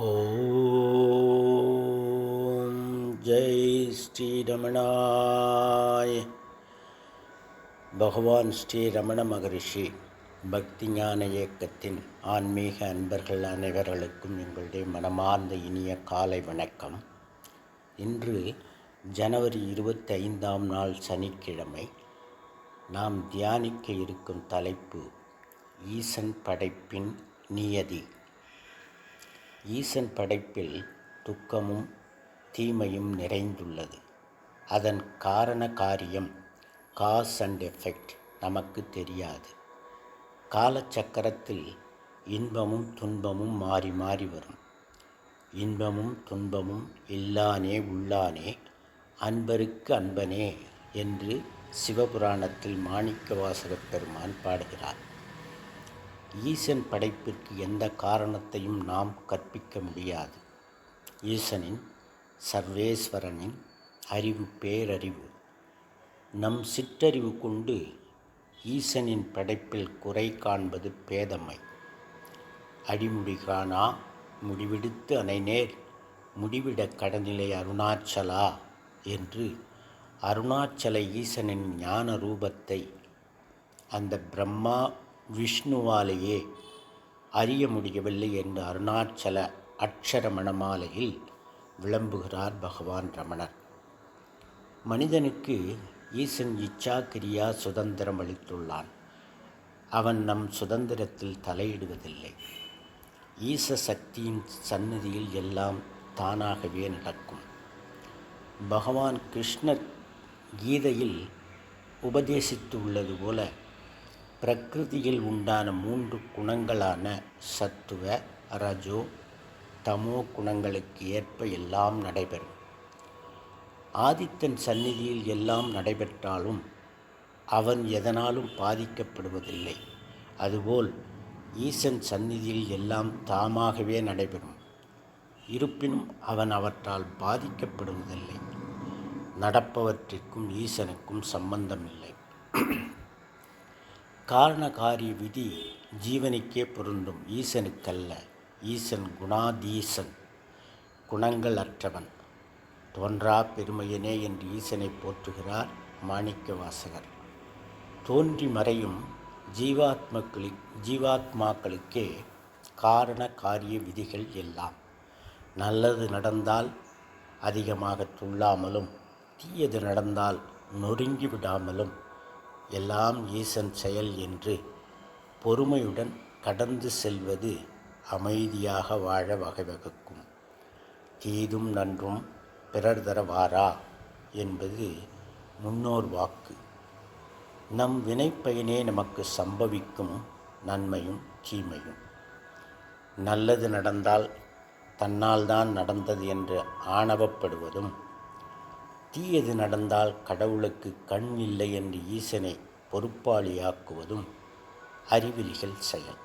ஓம் ஜெய் ஸ்ரீரமணாய் பகவான் ஸ்ரீ ரமண மகரிஷி பக்தி ஞான இயக்கத்தின் ஆன்மீக அன்பர்கள் அனைவர்களுக்கும் எங்களுடைய மனமார்ந்த இனிய காலை வணக்கம். இன்று ஜனவரி இருபத்தைந்தாம் நாள் சனிக்கிழமை நாம் தியானிக்க இருக்கும் தலைப்பு ஈசன் படைப்பின் நியதி. ஈசன் படைப்பில் துக்கமும் தீமையும் நிறைந்துள்ளது. அதன் காரண காரியம் காஸ் அண்ட் எஃபெக்ட் நமக்கு தெரியாது. காலச்சக்கரத்தில் இன்பமும் துன்பமும் மாறி மாறி வரும். இன்பமும் துன்பமும் இல்லானே உள்ளானே அன்பருக்கு அன்பனே என்று சிவபுராணத்தில் மாணிக்கவாசகப் பெருமான் பாடுகிறார். ஈசன் படைப்பிற்கு எந்த காரணத்தையும் நாம் கற்பிக்க முடியாது. ஈசனின் சர்வேஸ்வரனின் அறிவு பேரறிவு. நம் சிற்றறிவு கொண்டு ஈசனின் படைப்பில் குறை காண்பது பேதமை. அடிமுடி காணா முடிவெடுத்து அனைநேர் முடிவிட கடநிலை அருணாச்சலா? என்று அருணாச்சல ஈசனின் ஞான ரூபத்தை அந்த பிரம்மா விஷ்ணுவாலேயே அறிய முடியவில்லை என்று அருணாச்சல அக்ஷர மணமாலையில் விளம்புகிறார் பகவான் ரமணர். மனிதனுக்கு ஈசன் இச்சா கிரியா சுதந்திரம் அளித்துள்ளான். அவன் நம் சுதந்திரத்தில் தலையிடுவதில்லை. ஈச சக்தியின் சந்நிதியில் எல்லாம் தானாகவே நடக்கும். பகவான் கிருஷ்ணர் கீதையில் உபதேசித்துள்ளது போல பிரகிருதியில் உண்டான மூன்று குணங்களான சத்துவ ரஜோ தமோ குணங்களுக்கு ஏற்ப எல்லாம் நடைபெறும். ஆதித்தன் சந்நிதியில் எல்லாம் நடைபெற்றாலும் அவன் எதனாலும் பாதிக்கப்படுவதில்லை. அதுபோல் ஈசன் சந்நிதியில் எல்லாம் தாமாகவே நடைபெறும். இருப்பினும் அவன் அவற்றால் பாதிக்கப்படுவதில்லை. நடப்பவற்றிற்கும் ஈசனுக்கும் சம்பந்தமில்லை. காரணகாரிய விதி ஜீவனுக்கே பொருந்தும். ஈசனுக்கல்ல. ஈசன் குணாதீசன். குணங்கள் அற்றவன் தோன்றா பெருமையனே என்று ஈசனை போற்றுகிறார் மாணிக்க வாசகர் தோன்றி மறையும் ஜீவாத்மக்களி ஜீவாத்மாக்களுக்கே காரண காரிய விதிகள் எல்லாம். நல்லது நடந்தால் அதிகமாக துள்ளாமலும் தீயது நடந்தால் நொறுங்கி விடாமலும் எல்லாம் ஈசன் செயல் என்று பொறுமையுடன் கடந்து செல்வது அமைதியாக வாழ வகைவகுக்கும். தீதும் நன்றும் பிறர் தரவாரா? என்பது முன்னோர் வாக்கு. நம் வினைப்பயனே நமக்கு சம்பவிக்கும் நன்மையும் தீமையும். நல்லது நடந்தால் தன்னால் தான் நடந்தது என்று ஆணவப்படுவதும் தீயது நடந்தால் கடவுளுக்கு கண் இல்லை என்று ஈசனை பொறுப்பாளியாக்குவதும் அறிவிலிகள் செயல்.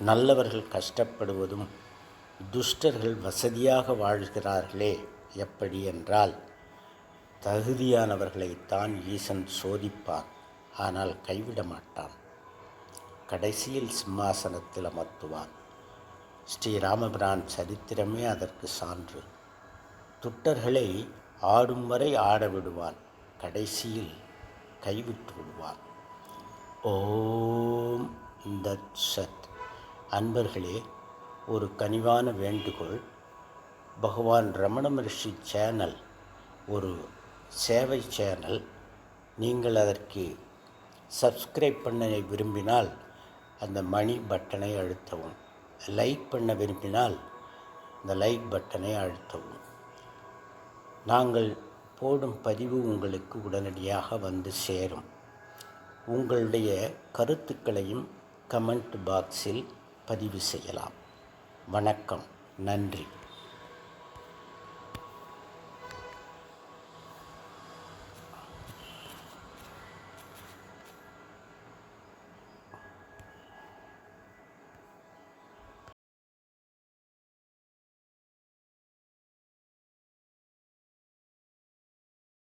நல்லவர்கள் கஷ்டப்படுவதும் துஷ்டர்கள் வசதியாக வாழ்கிறார்களே எப்படி என்றால் தகுதியானவர்களை தான் ஈசன் சோதிப்பார் ஆனால் கைவிட மாட்டான். கடைசியில் சிம்மாசனத்தில் அமர்த்துவான். ஸ்ரீராமபிரான் சரித்திரமே அதற்கு சான்று. துட்டர்களை ஆடும் வரை ஆட விடுவான். கடைசியில் கைவிட்டு விடுவான். ஓம் தத் சத். அன்பர்களே ஒரு கனிவான வேண்டுகோள். பகவான் ரமண மகர்ஷி சேனல் ஒரு சேவை சேனல். நீங்கள் அதற்கு சப்ஸ்கிரைப் பண்ண விரும்பினால் அந்த மணி பட்டனை அழுத்தவும். லைக் பண்ண விரும்பினால் இந்த லைக் பட்டனை அழுத்தவும். நாங்கள் போடும் பதிவு உங்களுக்கு உடனடியாக வந்து சேரும். உங்களுடைய கருத்துக்களையும் கமெண்ட் பாக்ஸில் பதிவு செய்யலாம். வணக்கம். நன்றி.